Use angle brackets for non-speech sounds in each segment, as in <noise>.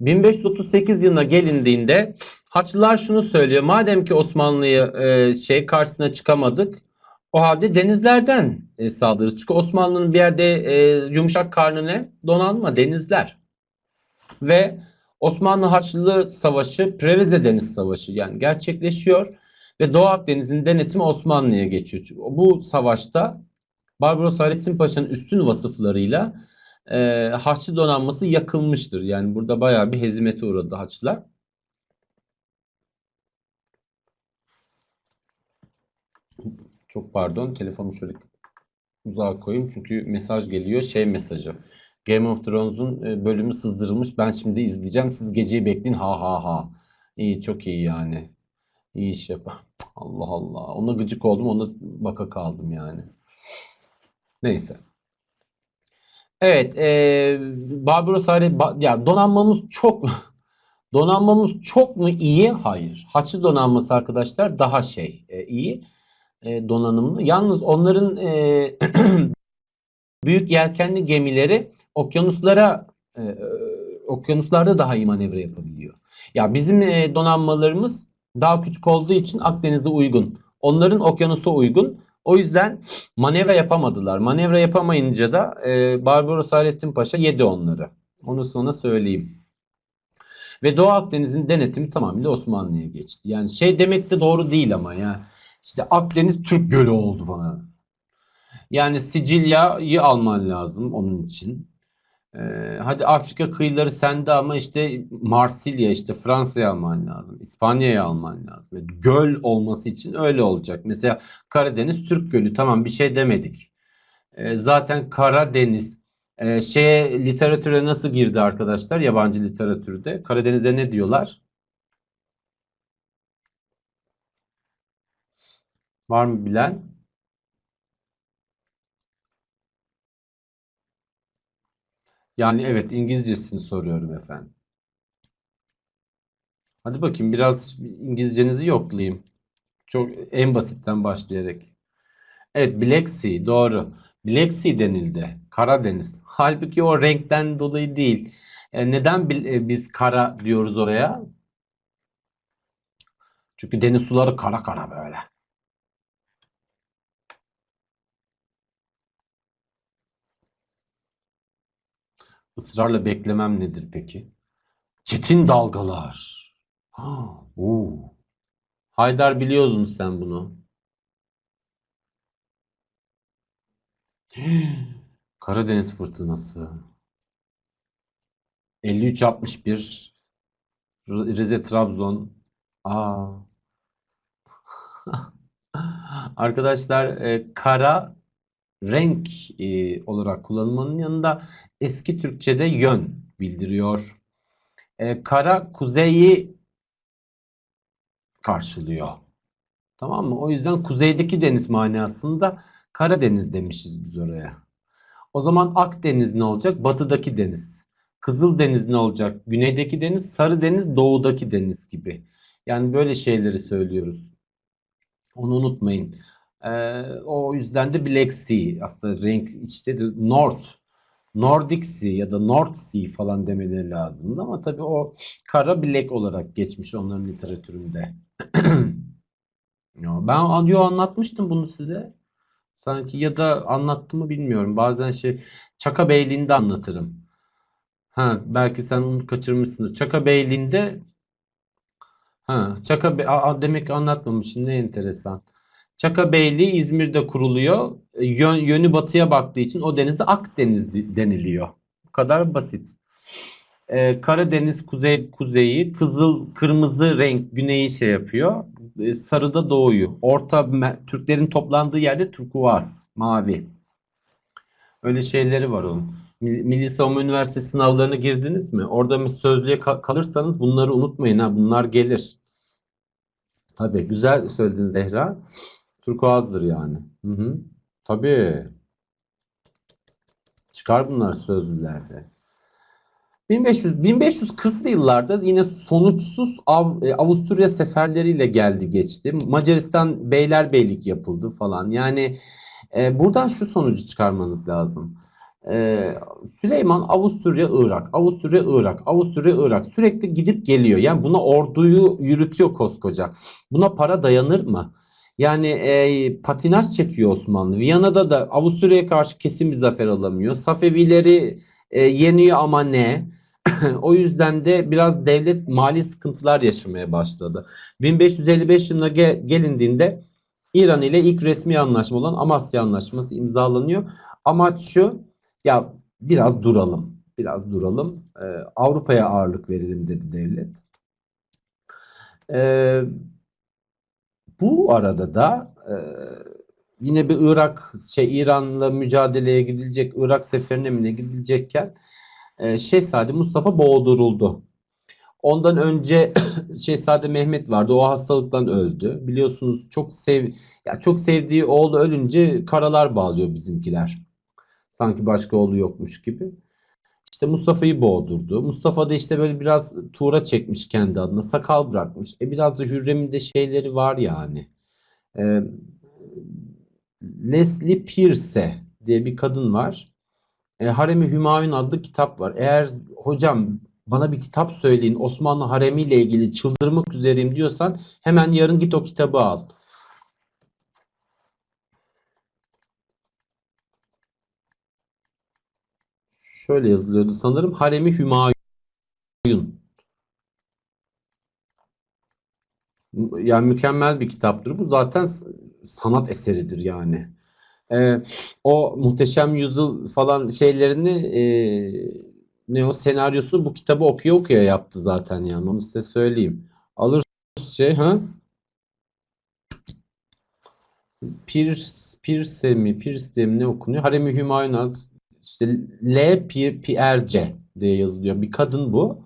1538 yılına gelindiğinde Haçlılar şunu söylüyor. Madem ki Osmanlı'yı e, şey karşısına çıkamadık, o halde denizlerden e, saldırırız. Çünkü Osmanlı'nın bir yerde e, yumuşak karnı ne? Donanma, denizler. Ve Osmanlı Haçlı Savaşı Preveze Deniz Savaşı yani gerçekleşiyor ve Doğu Akdeniz'in denetimi Osmanlı'ya geçiyor. Çünkü Bu savaşta Barbaros Hayrettin Paşa'nın üstün vasıflarıyla e, Haçlı donanması yakılmıştır. Yani burada bayağı bir hezimete uğradı Haçlılar. Çok pardon telefonu şöyle uzağa koyayım çünkü mesaj geliyor şey mesajı. Game of Thrones'un e, bölümü sızdırılmış. Ben şimdi izleyeceğim. Siz geceyi bekleyin. Ha ha ha. İyi çok iyi yani. İyi iş yap. Allah Allah. Ona gıcık oldum. Ona baka kaldım yani. Neyse. Evet. E, Barbaros Hayret ba- ya donanmamız çok <laughs> donanmamız çok mu iyi? Hayır. Haçlı donanması arkadaşlar daha şey e, iyi e, donanımlı. Yalnız onların e, <clears throat> büyük yelkenli gemileri okyanuslara e, e, okyanuslarda daha iyi manevra yapabiliyor. Ya bizim e, donanmalarımız daha küçük olduğu için Akdeniz'e uygun. Onların okyanusa uygun. O yüzden manevra yapamadılar. Manevra yapamayınca da e, Barbaros Hayrettin Paşa yedi onları. Onu sana söyleyeyim. Ve Doğu Akdeniz'in denetimi tamamıyla Osmanlı'ya geçti. Yani şey demek de doğru değil ama ya. İşte Akdeniz Türk Gölü oldu bana. Yani Sicilya'yı alman lazım onun için. Ee, hadi Afrika kıyıları sende ama işte Marsilya işte Fransa'yı alman lazım. İspanya'yı alman lazım. Göl olması için öyle olacak. Mesela Karadeniz Türk Gölü tamam bir şey demedik. Ee, zaten Karadeniz e, şeye literatüre nasıl girdi arkadaşlar yabancı literatürde? Karadeniz'e ne diyorlar? Var mı bilen? Yani evet İngilizcesini soruyorum efendim. Hadi bakayım biraz İngilizcenizi yoklayayım. Çok en basitten başlayarak. Evet Black Sea doğru. Black Sea denildi. Karadeniz. <laughs> Halbuki o renkten dolayı değil. E, neden e, biz kara diyoruz oraya? Çünkü deniz suları kara kara böyle. Israrla beklemem nedir peki? Çetin dalgalar. Ha, oo. Haydar biliyordun sen bunu. <gasps> Karadeniz fırtınası. 53-61 R- Rize Trabzon. Aa. <laughs> Arkadaşlar e, kara renk e, olarak kullanılmanın yanında eski Türkçe'de yön bildiriyor. E, kara kuzeyi karşılıyor. Tamam mı? O yüzden kuzeydeki deniz manasında Karadeniz demişiz biz oraya. O zaman Akdeniz ne olacak? Batıdaki deniz. Kızıldeniz ne olacak? Güneydeki deniz, Sarıdeniz doğudaki deniz gibi. Yani böyle şeyleri söylüyoruz. Onu unutmayın. Ee, o yüzden de Black Sea aslında renk işte de North. Nordic Sea ya da North Sea falan demeleri lazımdı ama tabii o kara black olarak geçmiş onların literatüründe. <clears throat> Ben yo anlatmıştım bunu size. Sanki ya da anlattım mı bilmiyorum. Bazen şey Çaka Beyliği'nde anlatırım. Ha belki sen onu kaçırmışsındır. Çaka Beyliği'nde ha Çaka Be- Aa, demek ki anlatmamışım. Ne enteresan. Çaka Beyliği İzmir'de kuruluyor. Yön, yönü batıya baktığı için o denize Akdeniz deniliyor. Bu kadar basit. Ee, Karadeniz kuzey kuzeyi, kızıl kırmızı renk güneyi şey yapıyor. Ee, sarıda doğuyu. Orta Türklerin toplandığı yerde turkuaz, mavi. Öyle şeyleri var onun. Mil- Milli Savunma Üniversitesi sınavlarına girdiniz mi? Orada bir sözlüğe ka- kalırsanız bunları unutmayın ha. Bunlar gelir. Tabii güzel söyledin Zehra. Turkuazdır yani. Hı hı. Tabii. Çıkar bunlar sözlülerde. 1500 1540'lı yıllarda yine sonuçsuz Av- e, Avusturya seferleriyle geldi geçti. Macaristan beylerbeylik yapıldı falan. Yani e, buradan şu sonucu çıkarmanız lazım. Ee, Süleyman Avusturya Irak, Avusturya Irak, Avusturya Irak sürekli gidip geliyor. Yani buna orduyu yürütüyor koskoca. Buna para dayanır mı? Yani e, patinaj çekiyor Osmanlı. Viyana'da da Avusturya'ya karşı kesin bir zafer alamıyor. Safevileri e, yeniyor ama ne? <laughs> o yüzden de biraz devlet mali sıkıntılar yaşamaya başladı. 1555 yılına ge- gelindiğinde İran ile ilk resmi anlaşma olan Amasya Anlaşması imzalanıyor. Amaç şu, ya biraz duralım, biraz duralım. Ee, Avrupa'ya ağırlık verelim dedi devlet. Ee, bu arada da e, yine bir Irak, şey İran'la mücadeleye gidilecek, Irak seferine mi gidilecekken e, Şehzade Mustafa boğduruldu. Ondan önce <clears throat> Şehzade Mehmet vardı. O hastalıktan öldü. Biliyorsunuz çok sev ya çok sevdiği oğlu ölünce karalar bağlıyor bizimkiler. Sanki başka oğlu yokmuş gibi. İşte Mustafa'yı boğdurdu. Mustafa da işte böyle biraz tuğra çekmiş kendi adına. Sakal bırakmış. E biraz da Hürrem'in de şeyleri var yani. E, Leslie Pierce diye bir kadın var. E, Harem-i Hümayun adlı kitap var. Eğer hocam bana bir kitap söyleyin Osmanlı haremi ile ilgili çıldırmak üzereyim diyorsan hemen yarın git o kitabı al. Şöyle yazılıyordu sanırım. Harem-i Hümayun. Yani mükemmel bir kitaptır. Bu zaten sanat eseridir yani. Ee, o Muhteşem Yüzyıl falan şeylerini e, ne o senaryosu bu kitabı okuya okuya yaptı zaten yani. Onu size söyleyeyim. Alır şey ha? Pierce, Pierce mi? Pierce mi ne okunuyor? Harem-i Hümayun işte L. Pierce diye yazılıyor. Bir kadın bu.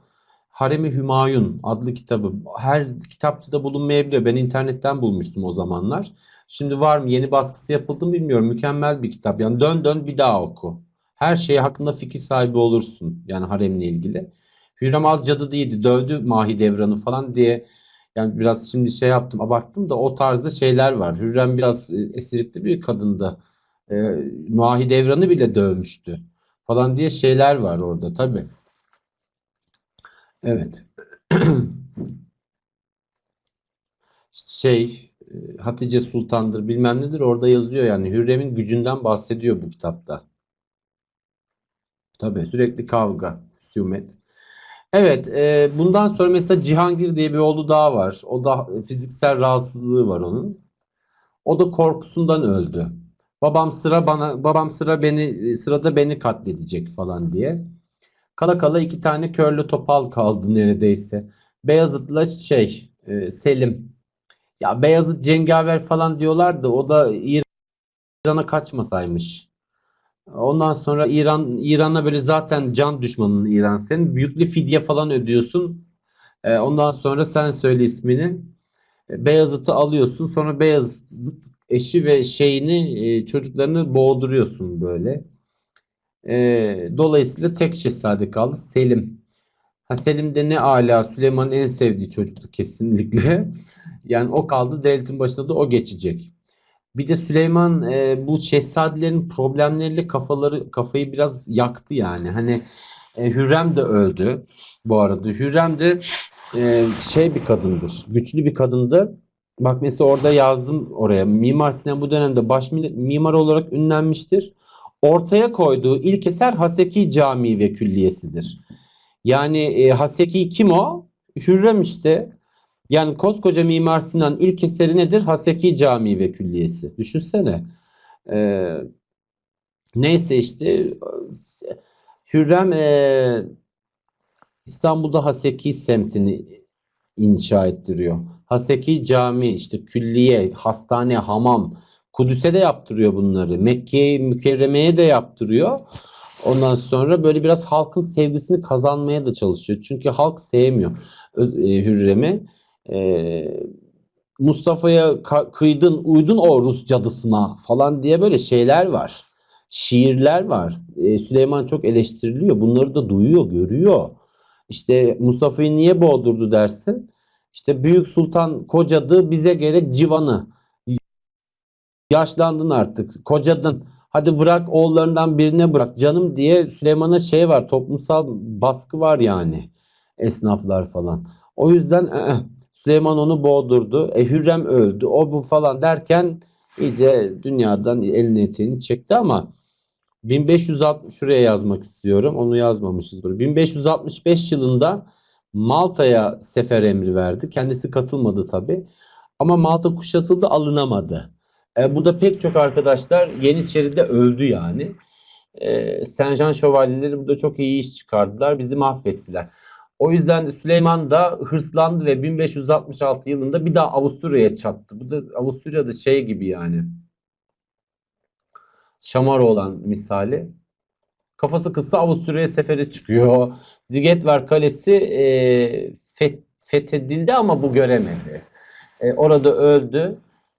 Harem-i Hümayun adlı kitabı. Her kitapçıda bulunmayabiliyor. Ben internetten bulmuştum o zamanlar. Şimdi var mı? Yeni baskısı yapıldı mı bilmiyorum. Mükemmel bir kitap. Yani dön dön bir daha oku. Her şey hakkında fikir sahibi olursun. Yani haremle ilgili. Hürrem Al cadı değildi. Dövdü Mahidevran'ı falan diye. Yani biraz şimdi şey yaptım, abarttım da o tarzda şeyler var. Hürrem biraz e, esirikli bir kadındı. E, Mahidevran'ı bile dövmüştü. Falan diye şeyler var orada tabii. Evet. <clears throat> şey Hatice Sultan'dır bilmem nedir orada yazıyor yani Hürrem'in gücünden bahsediyor bu kitapta. Tabii sürekli kavga, husumet. Evet, e, bundan sonra mesela Cihangir diye bir oğlu daha var. O da fiziksel rahatsızlığı var onun. O da korkusundan öldü. Babam sıra bana, babam sıra beni sırada beni katledecek falan diye. Kala kala iki tane körlü topal kaldı neredeyse. Beyazıt'la şey e, Selim. Ya Beyazıt cengaver falan diyorlardı. O da İran'a kaçmasaymış. Ondan sonra İran İran'a böyle zaten can düşmanın İran senin. Büyüklü fidye falan ödüyorsun. E, ondan sonra sen söyle ismini. Beyazıt'ı alıyorsun. Sonra Beyazıt eşi ve şeyini e, çocuklarını boğduruyorsun böyle. E, dolayısıyla tek şehzade kaldı Selim. Ha, Selim de ne ala Süleyman'ın en sevdiği çocuktu kesinlikle. <laughs> yani o kaldı devletin başında da o geçecek. Bir de Süleyman e, bu şehzadelerin problemleriyle kafaları kafayı biraz yaktı yani. Hani e, Hürrem de öldü bu arada. Hürrem de e, şey bir kadındır. Güçlü bir kadındı. Bak mesela orada yazdım oraya. Mimar Sinan bu dönemde baş mimar olarak ünlenmiştir. Ortaya koyduğu ilk eser Haseki Camii ve Külliyesidir. Yani e, Haseki kim o? Hürrem işte. Yani koskoca Mimar Sinan ilk eseri nedir? Haseki Camii ve Külliyesi. Düşünsene. Ee, neyse işte Hürrem e, İstanbul'da Haseki semtini inşa ettiriyor. Haseki Cami, işte külliye, hastane, hamam. Kudüs'e de yaptırıyor bunları. Mekke'ye, Mükerreme'ye de yaptırıyor. Ondan sonra böyle biraz halkın sevgisini kazanmaya da çalışıyor. Çünkü halk sevmiyor e, Hürrem'i. E, Mustafa'ya kıydın, uydun o Rus cadısına falan diye böyle şeyler var. Şiirler var. E, Süleyman çok eleştiriliyor. Bunları da duyuyor, görüyor. İşte Mustafa'yı niye boğdurdu dersin? İşte Büyük Sultan kocadı, bize gerek civanı. Yaşlandın artık, kocadın. Hadi bırak oğullarından birine bırak canım diye Süleyman'a şey var toplumsal baskı var yani esnaflar falan. O yüzden ı-ı, Süleyman onu boğdurdu. E, Hürrem öldü o bu falan derken iyice dünyadan elini eteğini çekti ama 1560 şuraya yazmak istiyorum. Onu yazmamışız burada. 1565 yılında Malta'ya sefer emri verdi. Kendisi katılmadı tabi. Ama Malta kuşatıldı alınamadı. E, burada pek çok arkadaşlar Yeniçeri'de öldü yani. E, Saint-Jean şövalyeleri burada çok iyi iş çıkardılar. Bizi mahvettiler. O yüzden de Süleyman da hırslandı ve 1566 yılında bir daha Avusturya'ya çattı. Bu da Avusturya'da şey gibi yani. Şamar olan misali. Kafası kısa Avusturya'ya sefere çıkıyor. Zigetvar Kalesi e, feth- fethedildi ama bu göremedi. E, orada öldü.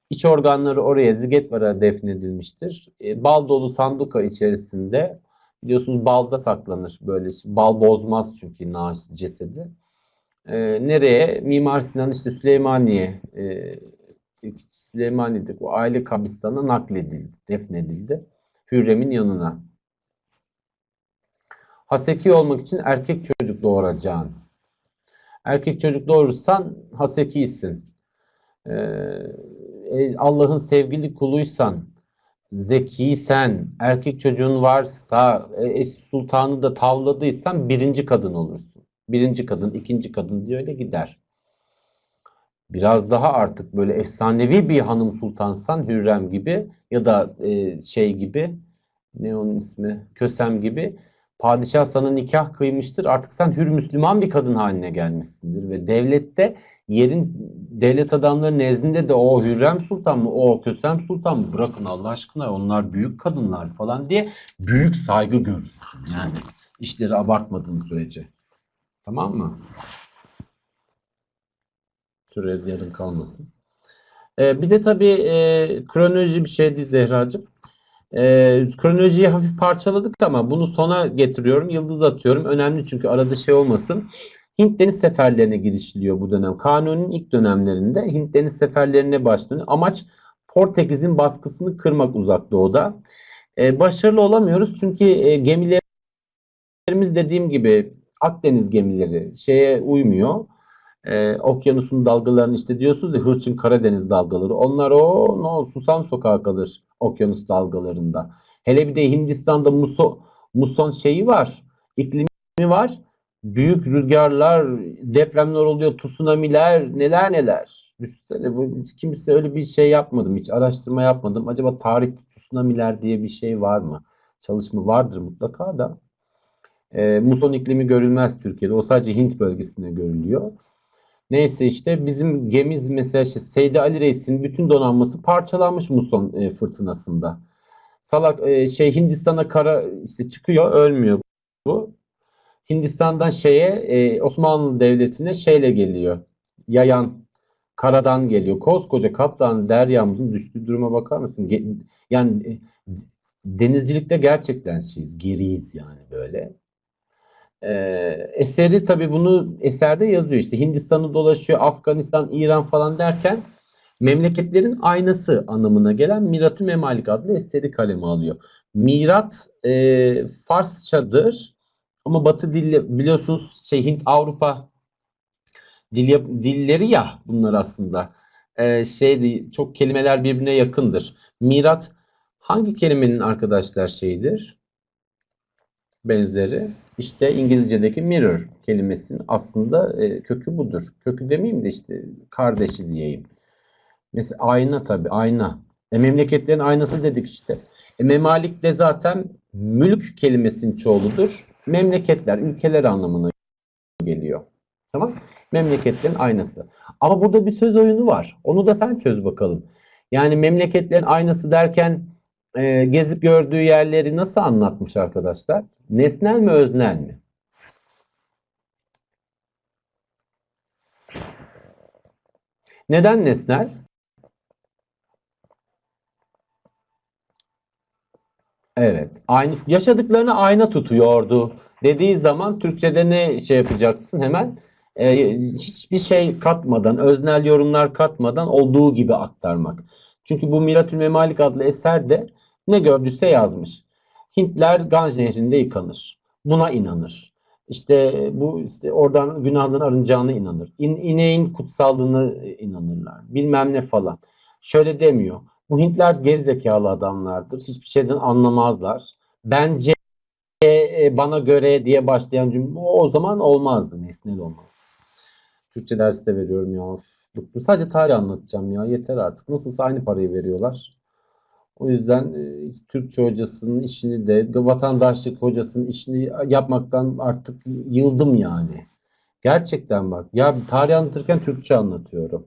İç organları oraya Zigetvar'a defnedilmiştir. E, bal dolu sanduka içerisinde biliyorsunuz balda saklanır böyle. Bal bozmaz çünkü naaş cesedi. E, nereye? Mimar Sinan işte Süleymaniye e, Süleymaniye'de o aile kabristanına nakledildi, defnedildi. Hürrem'in yanına. Haseki olmak için erkek çocuk doğuracaksın. Erkek çocuk doğurursan hasekisin. Ee, Allah'ın sevgili kuluysan, zekiysen, erkek çocuğun varsa, e, sultanı da tavladıysan birinci kadın olursun. Birinci kadın, ikinci kadın diye öyle gider. Biraz daha artık böyle efsanevi bir hanım sultansan Hürrem gibi ya da e, şey gibi ne onun ismi Kösem gibi padişah sana nikah kıymıştır. Artık sen hür Müslüman bir kadın haline gelmişsindir ve devlette yerin devlet adamları nezdinde de o Hürrem Sultan mı o Kösem Sultan mı bırakın Allah aşkına onlar büyük kadınlar falan diye büyük saygı görürsün yani işleri abartmadığın sürece. Tamam mı? Şuraya yarım kalmasın. Ee, bir de tabii e, kronoloji bir şeydi Zehracığım. Ee, kronolojiyi hafif parçaladık ama bunu sona getiriyorum. Yıldız atıyorum. Önemli çünkü arada şey olmasın. Hint deniz seferlerine girişiliyor bu dönem. Kanuni'nin ilk dönemlerinde Hint deniz seferlerine başlanıyor. Amaç Portekiz'in baskısını kırmak uzak doğuda. Ee, başarılı olamıyoruz çünkü e, gemilerimiz dediğim gibi Akdeniz gemileri şeye uymuyor. Ee, okyanusun dalgalarını işte diyorsunuz ya hırçın Karadeniz dalgaları. Onlar o no, susam sokağa kalır okyanus dalgalarında. Hele bir de Hindistan'da muso, muson şeyi var. iklimi var. Büyük rüzgarlar, depremler oluyor, tsunamiler, neler neler. Düşünsene, bu, kimse öyle bir şey yapmadım, hiç araştırma yapmadım. Acaba tarih tsunamiler diye bir şey var mı? Çalışma vardır mutlaka da. E, muson iklimi görülmez Türkiye'de. O sadece Hint bölgesinde görülüyor. Neyse işte bizim gemiz mesela işte Seydi Ali Reis'in bütün donanması parçalanmış muson e, fırtınasında. Salak e, şey Hindistan'a kara işte çıkıyor ölmüyor bu. Hindistan'dan şeye e, Osmanlı Devleti'ne şeyle geliyor. Yayan karadan geliyor. Koskoca kaptan deryamızın düştüğü duruma bakar mısın? Ge- yani e, denizcilikte gerçekten şeyiz, geriyiz yani böyle. Ee, eseri tabi bunu eserde yazıyor işte Hindistan'ı dolaşıyor, Afganistan, İran falan derken memleketlerin aynası anlamına gelen Mirat-ı Memalik adlı eseri kaleme alıyor. Mirat e, Farsçadır ama Batı dili biliyorsunuz şey Hint Avrupa dil, dilleri ya bunlar aslında e, şey çok kelimeler birbirine yakındır. Mirat hangi kelimenin arkadaşlar şeyidir? Benzeri. İşte İngilizce'deki mirror kelimesinin aslında e, kökü budur. Kökü demeyeyim de işte kardeşi diyeyim. Mesela ayna tabii ayna. E, memleketlerin aynası dedik işte. E, memalik de zaten mülk kelimesinin çoğuludur. Memleketler, ülkeler anlamına geliyor. Tamam? Memleketlerin aynası. Ama burada bir söz oyunu var. Onu da sen çöz bakalım. Yani memleketlerin aynası derken e, gezip gördüğü yerleri nasıl anlatmış arkadaşlar? Nesnel mi öznel mi? Neden nesnel? Evet. Aynı, yaşadıklarını ayna tutuyordu dediği zaman Türkçe'de ne şey yapacaksın hemen? Ee, hiçbir şey katmadan, öznel yorumlar katmadan olduğu gibi aktarmak. Çünkü bu Miratül Memalik adlı eserde Ne gördüyse yazmış. Hintler Ganj Nehri'nde yıkanır. Buna inanır. İşte bu işte oradan günahların arınacağına inanır. İn, ineğin kutsallığına inanırlar. Bilmem ne falan. Şöyle demiyor. Bu Hintler gerizekalı adamlardır. Hiçbir şeyden anlamazlar. Bence e, bana göre diye başlayan cümle o, o zaman olmazdı. Nesnel olmaz. Türkçe dersi de veriyorum ya. Sadece tarih anlatacağım ya. Yeter artık. Nasılsa aynı parayı veriyorlar. O yüzden e, Türkçe hocasının işini de vatandaşlık hocasının işini yapmaktan artık yıldım yani. Gerçekten bak. Ya tarih anlatırken Türkçe anlatıyorum.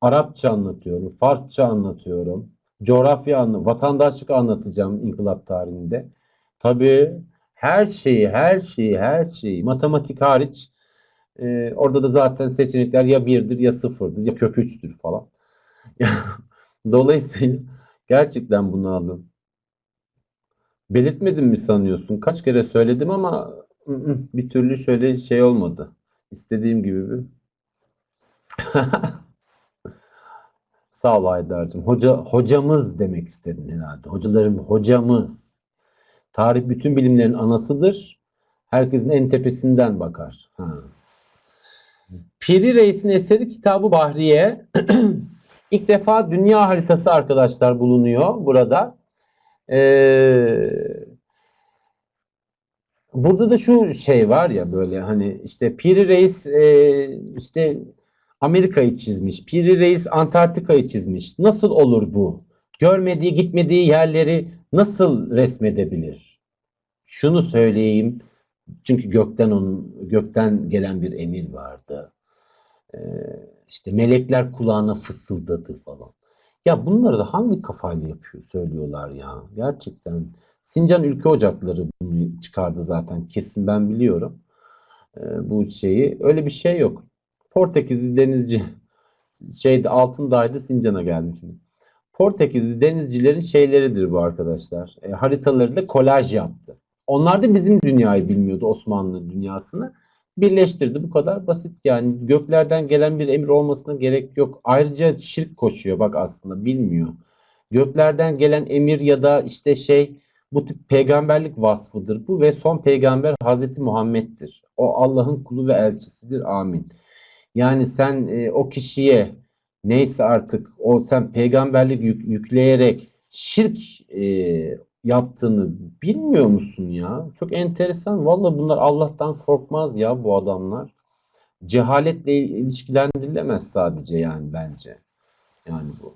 Arapça anlatıyorum. Farsça anlatıyorum. Coğrafya anlatıyorum. Vatandaşlık anlatacağım inkılap tarihinde. Tabii her şeyi, her şeyi, her şeyi. Matematik hariç e, orada da zaten seçenekler ya birdir ya sıfırdır ya kök üçtür falan. <laughs> Dolayısıyla gerçekten bunu aldım. Belirtmedim mi sanıyorsun? Kaç kere söyledim ama bir türlü şöyle şey olmadı. İstediğim gibi bir. <laughs> Sağ ol Aydar'cığım. Hoca, hocamız demek istedin herhalde. Hocalarım hocamız. Tarih bütün bilimlerin anasıdır. Herkesin en tepesinden bakar. Ha. Piri Reis'in eseri kitabı Bahriye. <clears throat> İlk defa dünya haritası arkadaşlar bulunuyor burada. Ee, burada da şu şey var ya böyle hani işte Piri Reis e, işte Amerika'yı çizmiş. Piri Reis Antarktika'yı çizmiş. Nasıl olur bu? Görmediği, gitmediği yerleri nasıl resmedebilir? Şunu söyleyeyim. Çünkü gökten onun gökten gelen bir emir vardı. Ee, işte melekler kulağına fısıldadı falan. Ya bunları da hangi kafayla yapıyor söylüyorlar ya. Gerçekten. Sincan Ülke Ocakları bunu çıkardı zaten. Kesin ben biliyorum. Ee, bu şeyi. Öyle bir şey yok. Portekizli denizci şeyde Altındağ'dı Sincan'a gelmiş. Portekizli denizcilerin şeyleridir bu arkadaşlar. E, haritalarıyla kolaj yaptı. Onlar da bizim dünyayı bilmiyordu Osmanlı dünyasını. Birleştirdi. Bu kadar basit yani. Göklerden gelen bir emir olmasına gerek yok. Ayrıca şirk koşuyor bak aslında bilmiyor. Göklerden gelen emir ya da işte şey bu tip peygamberlik vasfıdır bu ve son peygamber Hazreti Muhammed'dir. O Allah'ın kulu ve elçisidir. Amin. Yani sen e, o kişiye neyse artık o sen peygamberlik yük, yükleyerek şirk e, yaptığını bilmiyor musun ya? Çok enteresan. Vallahi bunlar Allah'tan korkmaz ya bu adamlar. Cehaletle ilişkilendirilemez sadece yani bence. Yani bu.